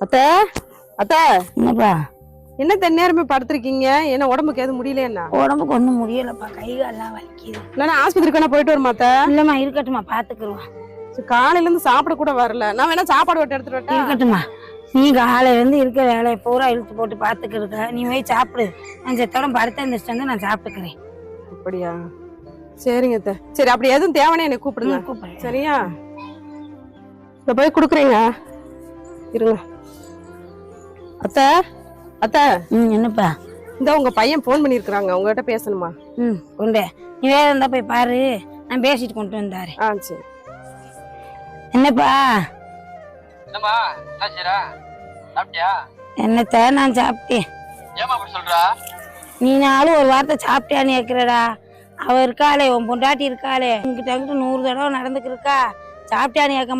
அத்தை அத்தை. என்னப்பா? என்ன தென்னேரமே படுத்திருக்கீங்க? என்ன உடம்புக்கு எதுவும் முடியல என்ன? உடம்புக்கு ஒன்றும் முடியலப்பா. கை காலெல்லாம் வலிக்குது. இல்லைன்னா ஆஸ்பத்திரிக்கு வேணா போயிட்டு வருமா அத்தை? இல்லைம்மா இருக்கட்டும்மா பார்த்துக்குருவோம் சரி, காலையில இருந்து சாப்பிட கூட வரல. நான் வேணா சாப்பாடு வட்டு எடுத்துட்டு வரட்டா? இருக்கட்டும்மா. நீ காலையிலேருந்து இருக்க வேலையை பூரா இழுத்து போட்டு பார்த்துக்கிருக்க நீ போய் சாப்பிடு. நான் செத்தோட படுத்த எந்திரிச்சிட்டு வந்து நான் சாப்பிட்டுக்கிறேன். அப்படியா? சரிங்க அத்தை. சரி அப்படி எதுவும் தேவைன்னா என்னை கூப்பிடுங்க. கூப்பிடுறேன். சரியா? இத போய் குடுக்குறீங்க இருங்க. அத்தை அத்தை. ம் என்னப்பா? இந்த உங்க பையன் ஃபோன் பண்ணிருக்காங்க உங்ககிட்ட பேசணுமா? ம் கொண்டு நீ வேற இருந்தா போய் பாரு. நான் பேசிட்டு கொண்டு வந்தாரு ஆ சரி. என்னப்பா? என்னம்மா என்னாச்சுடா? சாப்பிட்டியா? என்னத்த நான் சாப்பிட்டேன். ஏமா அப்படி சொல்றா? நீ நாளும் ஒரு வார்த்தை சாப்பிட்டியான்னு கேட்குறடா. அவ இருக்காளே உன் பொண்டாட்டி இருக்காளே. உங்ககிட்ட நூறு தடவை நடந்துக்கிருக்கா. சாப்பிட்டியான்னு கேட்க